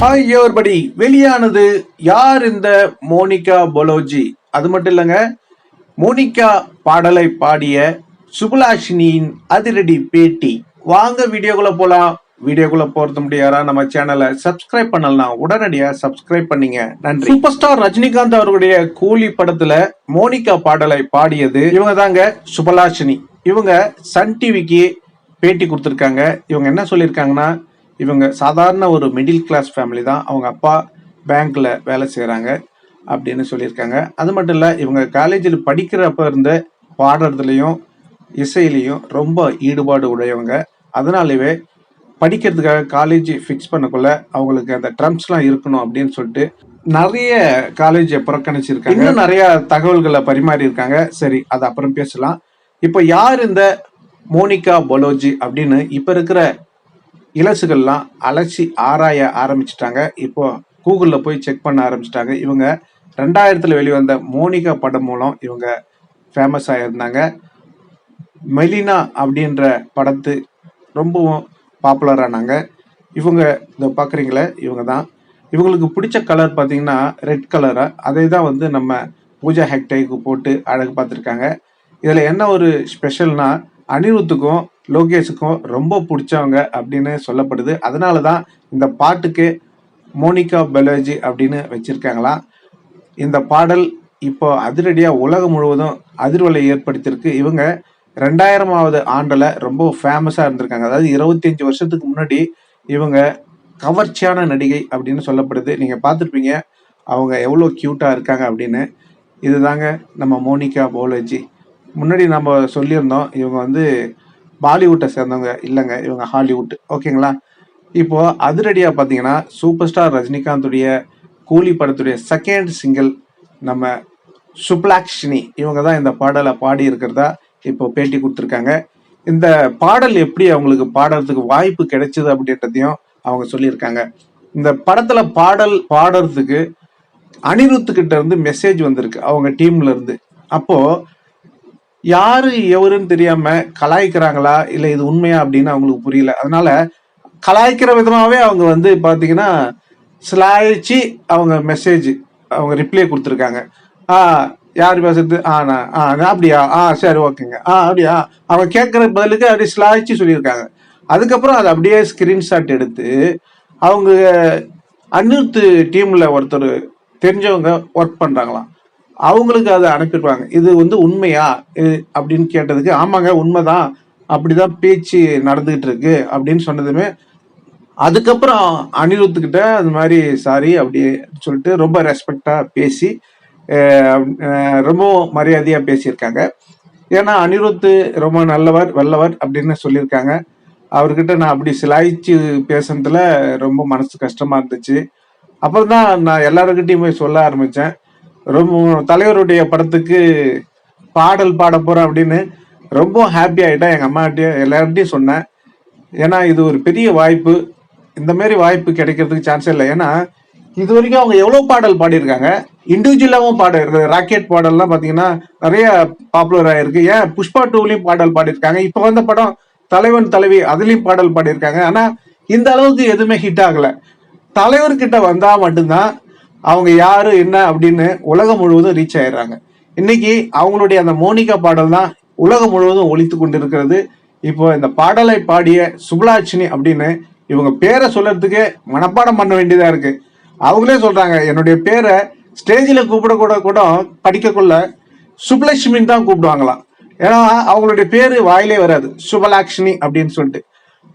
Hi படி வெளியானது யார் இந்த மோனிகா பொலோஜி? அது மட்டும் இல்லைங்க மோனிகா பாடலை பாடிய சுபலாஷினியின் அதிரடி பேட்டி. வாங்க வீடியோக்குள்ள போலாம். வீடியோக்குள்ள போறது முடியாரா நம்ம சேனலை சப்ஸ்கிரைப் பண்ணலாம் உடனடியாக சப்ஸ்கிரைப் பண்ணீங்க. நன்றி. சூப்பர் ஸ்டார் ரஜினிகாந்த் அவர்களுடைய கூலி படத்துல மோனிகா பாடலை பாடியது இவங்க தாங்க சுபலாஷினி இவங்க சன் டிவிக்கு பேட்டி கொடுத்துருக்காங்க. இவங்க என்ன சொல்லியிருக்காங்கன்னா இவங்க சாதாரண ஒரு மிடில் கிளாஸ் ஃபேமிலி தான். அவங்க அப்பா பேங்க்ல வேலை செய்கிறாங்க அப்படின்னு சொல்லியிருக்காங்க. அது மட்டும் இல்லை இவங்க காலேஜில் படிக்கிறப்ப இருந்த பாடுறதுலையும் இசையிலையும் ரொம்ப ஈடுபாடு உடையவங்க. அதனாலவே படிக்கிறதுக்காக காலேஜ் ஃபிக்ஸ் பண்ணக்குள்ள அவங்களுக்கு அந்த ட்ரம்ஸ்லாம் இருக்கணும் அப்படின்னு சொல்லிட்டு நிறைய காலேஜை புறக்கணிச்சிருக்காங்க. இன்னும் நிறைய தகவல்களை பரிமாறி இருக்காங்க. சரி அது அப்புறம் பேசலாம். இப்போ யார் இந்த மோனிகா பொலோஜி அப்படின்னு இப்போ இருக்கிற இலசுகள்லாம் அலசி ஆராய ஆரம்பிச்சிட்டாங்க. இப்போ கூகுளில் போய் செக் பண்ண ஆரம்பிச்சிட்டாங்க. இவங்க ரெண்டாயிரத்தில் வெளிவந்த மோனிகா படம் மூலம் இவங்க ஃபேமஸ் ஆகியிருந்தாங்க மெலினா அப்படின்ற படத்து ரொம்பவும் பாப்புலரானாங்க இவங்க இதை பார்க்குறீங்களே இவங்க தான். இவங்களுக்கு பிடிச்ச கலர் பார்த்தீங்கன்னா ரெட் கலராக அதை தான் வந்து நம்ம பூஜா ஹெக்டேக்கு போட்டு அழகு பார்த்துருக்காங்க. இதில் என்ன ஒரு ஸ்பெஷல்னா அனிருத்துக்கும் லோகேஷுக்கும் ரொம்ப பிடிச்சவங்க அப்படின்னு சொல்லப்படுது. அதனால தான் இந்த பாட்டுக்கு மோனிகா பெலோஜி அப்படின்னு வச்சிருக்காங்களாம் இந்த பாடல் இப்போ அதிரடியாக உலகம் முழுவதும் அதிர்வலை ஏற்படுத்தியிருக்கு. இவங்க ரெண்டாயிரமாவது ஆண்டில் ரொம்ப ஃபேமஸாக இருந்திருக்காங்க. அதாவது இருபத்தஞ்சி வருஷத்துக்கு முன்னாடி இவங்க கவர்ச்சியான நடிகை அப்படின்னு சொல்லப்படுது. நீங்கள் பார்த்துருப்பீங்க அவங்க எவ்வளோ க்யூட்டாக இருக்காங்க அப்படின்னு. இதுதாங்க நம்ம மோனிகா போலஜி முன்னாடி நம்ம சொல்லியிருந்தோம் இவங்க வந்து பாலிவுட்டை சேர்ந்தவங்க இல்லைங்க இவங்க ஹாலிவுட். ஓகேங்களா? இப்போ அதிரடியாக பார்த்தீங்கன்னா சூப்பர் ஸ்டார் ரஜினிகாந்துடைய கூலி படத்துடைய செகண்ட் சிங்கிள் நம்ம சுப்லாக்ஷினி இவங்க தான் இந்த பாடலை பாடி இருக்கிறதா இப்போ பேட்டி கொடுத்துருக்காங்க. இந்த பாடல் எப்படி அவங்களுக்கு பாடுறதுக்கு வாய்ப்பு கிடைச்சது அப்படின்றதையும் அவங்க சொல்லியிருக்காங்க. இந்த படத்துல பாடல் பாடுறதுக்கு அனிருத்துக்கிட்ட இருந்து மெசேஜ் வந்திருக்கு அவங்க டீம்ல இருந்து. அப்போ யாரு எவருன்னு தெரியாம கலாய்க்கிறாங்களா? இல்ல இது உண்மையா அப்படின்னு அவங்களுக்கு புரியல. அதனால கலாய்க்கிற விதமாவே அவங்க வந்து பாத்தீங்கன்னா சிலாய்ச்சி அவங்க மெசேஜ் அவங்க ரிப்ளை கொடுத்துருக்காங்க. ஆ யார் பேசுறது? ஆ நான் ஆ நான் அப்படியா? ஆ சரி ஓகேங்க. ஆ அப்படியா? அவங்க கேட்குற பதிலுக்கு அப்படியே சிலாய்ச்சி சொல்லியிருக்காங்க. அதுக்கப்புறம் அதை அப்படியே ஸ்கிரீன்ஷாட் எடுத்து அவங்க அனிருத்து டீம்ல ஒருத்தர் தெரிஞ்சவங்க ஒர்க் பண்றாங்களாம். அவங்களுக்கு அதை அனுப்பிடுவாங்க. இது வந்து உண்மையா? அப்படின்னு கேட்டதுக்கு ஆமாங்க உண்மைதான். அப்படிதான் பேச்சு நடந்துகிட்டு இருக்கு அப்படின்னு சொன்னதுமே அதுக்கப்புறம் அனிருத்துக்கிட்ட அந்த மாதிரி சாரி அப்படி சொல்லிட்டு ரொம்ப ரெஸ்பெக்டா பேசி ரொம்ப மரியாதையா பேசியிருக்காங்க. ஏன்னா அனிருத்து ரொம்ப நல்லவர் வல்லவர் அப்படின்னு சொல்லியிருக்காங்க. அவர்கிட்ட நான் அப்படி சிலாய்ச்சி பேசுனதுல ரொம்ப மனசு கஷ்டமா இருந்துச்சு. அப்புறம் தான் நான் எல்லாருக்கிட்டையும் போய் சொல்ல ஆரம்பிச்சேன். ரொம்ப தலைவருடைய படத்துக்கு பாடல் பாட போறேன் அப்படின்னு ரொம்ப ஹாப்பி ஆகிட்டேன் எங்கள் அம்மாட்டையும் எல்லார்ட்டையும் சொன்னேன். ஏன்னா இது ஒரு பெரிய வாய்ப்பு. இந்த மாதிரி வாய்ப்பு கிடைக்கிறதுக்கு சான்ஸ் இல்லை. ஏன்னா இது வரைக்கும் அவங்க எவ்வளோ பாடல் பாடியிருக்காங்க? இண்டிவிஜுவலாகவும் பாட ராக்கெட் பாடல்லாம் பார்த்தீங்கன்னா நிறைய பாப்புலர் ஆகிருக்கு ஏன்? புஷ்பா டூலையும் பாடல் பாடியிருக்காங்க. இப்போ வந்த படம் தலைவன் தலைவி அதுலேயும் பாடல் பாடியிருக்காங்க. ஆனால் இந்த அளவுக்கு எதுவுமே ஹிட் ஆகலை. தலைவர்கிட்ட வந்தால் மட்டும்தான் அவங்க யாரு என்ன அப்படின்னு உலகம் முழுவதும் ரீச் ஆயிடுறாங்க. இன்னைக்கு அவங்களுடைய அந்த மோனிகா பாடல் தான் உலகம் முழுவதும் ஒழித்து கொண்டிருக்கிறது. இப்போ இந்த பாடலை பாடிய சுபலாட்சினி அப்படின்னு இவங்க பேரை சொல்றதுக்கே மனப்பாடம் பண்ண வேண்டியதா இருக்கு. அவங்களே சொல்றாங்க என்னுடைய பேரை ஸ்டேஜில் கூப்பிட கூட கூட படிக்கக்குள்ள சுப்லட்சுமின்னு தான் கூப்பிடுவாங்களாம். ஏன்னா அவங்களுடைய பேர் வாயிலே வராது. சுபலாக்ஷினி அப்படின்னு சொல்லிட்டு.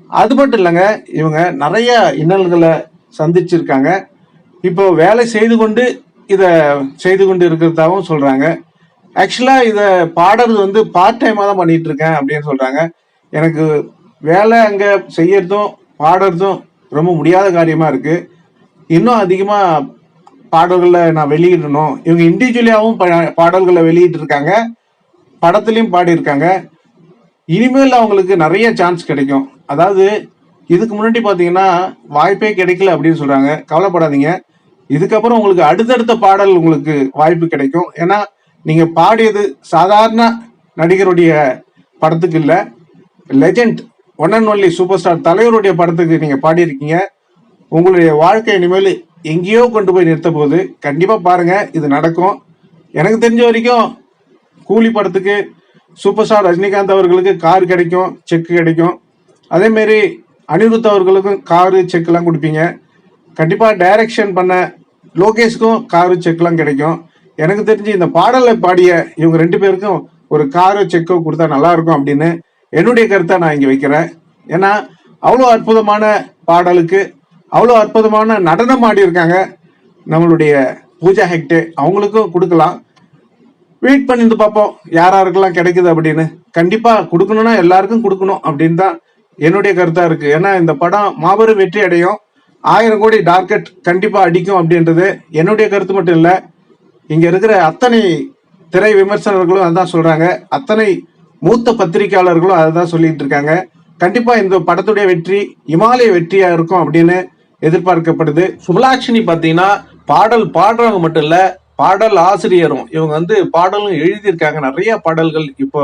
அது மட்டும் இல்லைங்க இவங்க நிறைய இன்னல்களை சந்திச்சிருக்காங்க. இப்போ வேலை செய்து கொண்டு இதை செய்து கொண்டு இருக்கிறதாகவும் சொல்றாங்க. ஆக்சுவலா இதை பாடுறது வந்து பார்ட் டைமாக தான் பண்ணிட்டு இருக்கேன் அப்படின்னு சொல்றாங்க. எனக்கு வேலை அங்க செய்யறதும் பாடுறதும் ரொம்ப முடியாத காரியமா இருக்கு. இன்னும் அதிகமா பாடல்களை நான் வெளியிடணும். இவங்க இண்டிவிஜுவலியாகவும் பாடல்களை வெளியிட்டு இருக்காங்க. படத்துலையும் பாடியிருக்காங்க. இனிமேல் அவங்களுக்கு நிறைய சான்ஸ் கிடைக்கும். அதாவது இதுக்கு முன்னாடி பார்த்தீங்கன்னா வாய்ப்பே கிடைக்கல அப்படின்னு சொல்றாங்க. கவலைப்படாதீங்க. இதுக்கப்புறம் உங்களுக்கு அடுத்தடுத்த பாடல் உங்களுக்கு வாய்ப்பு கிடைக்கும். ஏன்னா நீங்க பாடியது சாதாரண நடிகருடைய படத்துக்கு இல்ல. Legend one and only super star தலைவருடைய படத்துக்கு நீங்க பாடியிருக்கீங்க. உங்களுடைய வாழ்க்கை இனிமேல் எங்கேயோ கொண்டு போய் நிறுத்த போகுது. கண்டிப்பா பாருங்க இது நடக்கும். எனக்கு தெரிஞ்ச வரைக்கும் கூலி படத்துக்கு சூப்பர் ஸ்டார் ரஜினிகாந்த் அவர்களுக்கு கார் கிடைக்கும் செக் கிடைக்கும். அதே மாதிரி அனிருத் அவர்களுக்கும் காரு செக்லாம் கொடுப்பீங்க. கண்டிப்பா டைரக்ஷன் பண்ண லோகேஷ்க்கும் காரு செக்லாம் கிடைக்கும். எனக்கு தெரிஞ்சு இந்த பாடலை பாடிய இவங்க ரெண்டு பேருக்கும் ஒரு காரு செக்கோ கொடுத்தா நல்லா இருக்கும் அப்படின்னு என்னுடைய கருத்தை நான் இங்க வைக்கிறேன். ஏன்னா அவ்வளோ அற்புதமான பாடலுக்கு அவ்வளோ அற்புதமான நடனம் ஆடி இருக்காங்க. நம்மளுடைய பூஜா ஹெக்டே அவங்களுக்கும் கொடுக்கலாம். வெயிட் பண்ணிட்டு பார்ப்போம் யார் யாருக்கெல்லாம் கிடைக்குது அப்படின்னு. கண்டிப்பாக கொடுக்கணும்னா எல்லாருக்கும் கொடுக்கணும் அப்படின்னு தான் என்னுடைய கருத்தாக இருக்குது ஏன்னா இந்த படம் மாபெரும் வெற்றி அடையும். ஆயிரம் கோடி டார்கெட் கண்டிப்பாக அடிக்கும் அப்படின்றது என்னுடைய கருத்து மட்டும் இல்லை. இங்கே இருக்கிற அத்தனை திரை விமர்சனர்களும் அதான் சொல்கிறாங்க அத்தனை மூத்த பத்திரிகையாளர்களும் அதான் சொல்லிட்டு இருக்காங்க. கண்டிப்பாக இந்த படத்துடைய வெற்றி இமாலய வெற்றியாக இருக்கும் அப்படின்னு எதிர்பார்க்கப்படுது. சுபலாட்சினி பார்த்தீங்கன்னா பாடல் பாடுறவங்க மட்டும் இல்லை பாடல் ஆசிரியரும் இவங்க வந்து பாடலும் எழுதியிருக்காங்க. நிறைய பாடல்கள் இப்போ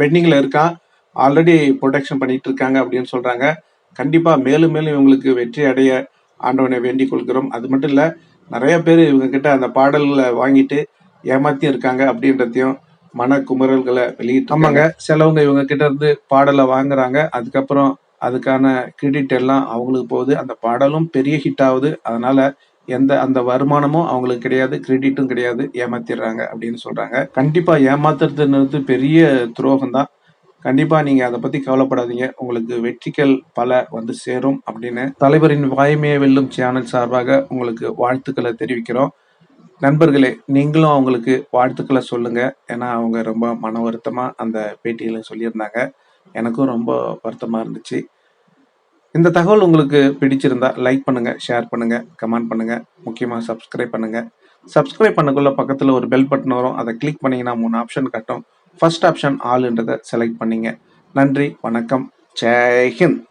பெண்டிங்கில் இருக்கான். ஆல்ரெடி ப்ரொடெக்ஷன் பண்ணிட்டு இருக்காங்க அப்படின்னு சொல்கிறாங்க கண்டிப்பா மேலும் மேலும் இவங்களுக்கு வெற்றி அடைய ஆண்டவனை வேண்டிக் கொள்கிறோம். அது மட்டும் இல்ல நிறைய பேர் இவங்க கிட்ட அந்த பாடல்களை வாங்கிட்டு ஏமாத்தியும் இருக்காங்க அப்படின்றதையும் மன குமுறல்களை வெளியிட்டு ஆமாங்க. சிலவங்க இவங்க கிட்ட இருந்து பாடலை வாங்குறாங்க. அதுக்கப்புறம் அதுக்கான கிரெடிட் எல்லாம் அவங்களுக்கு போகுது. அந்த பாடலும் பெரிய ஹிட் ஆகுது. அதனால எந்த அந்த வருமானமும் அவங்களுக்கு கிடையாது. கிரெடிட்டும் கிடையாது. ஏமாத்திடுறாங்க அப்படின்னு சொல்றாங்க. கண்டிப்பா ஏமாத்துறதுன்றது பெரிய துரோகம் தான் கண்டிப்பா நீங்க அதை பத்தி கவலைப்படாதீங்க. உங்களுக்கு வெற்றிகள் பல வந்து சேரும் அப்படின்னு தலைவரின் வாய்மையை வெல்லும் சேனல் சார்பாக உங்களுக்கு வாழ்த்துக்களை தெரிவிக்கிறோம். நண்பர்களே நீங்களும் அவங்களுக்கு வாழ்த்துக்களை சொல்லுங்க. ஏன்னா அவங்க ரொம்ப மன வருத்தமா அந்த பேட்டியில சொல்லியிருந்தாங்க. எனக்கும் ரொம்ப வருத்தமா இருந்துச்சு. இந்த தகவல் உங்களுக்கு பிடிச்சிருந்தா லைக் பண்ணுங்க ஷேர் பண்ணுங்க கமெண்ட் பண்ணுங்க முக்கியமா சப்ஸ்கிரைப் பண்ணுங்க. சப்ஸ்கிரைப் பண்ணக்குள்ள பக்கத்துல ஒரு பெல் பட்டன் வரும். அதை கிளிக் பண்ணீங்கன்னா மூணு ஆப்ஷன் கட்டும். ஃபர்ஸ்ட் ஆப்ஷன் ஆளுன்றதை செலக்ட் பண்ணிங்க. நன்றி வணக்கம். ஜெய்ஹிந்த்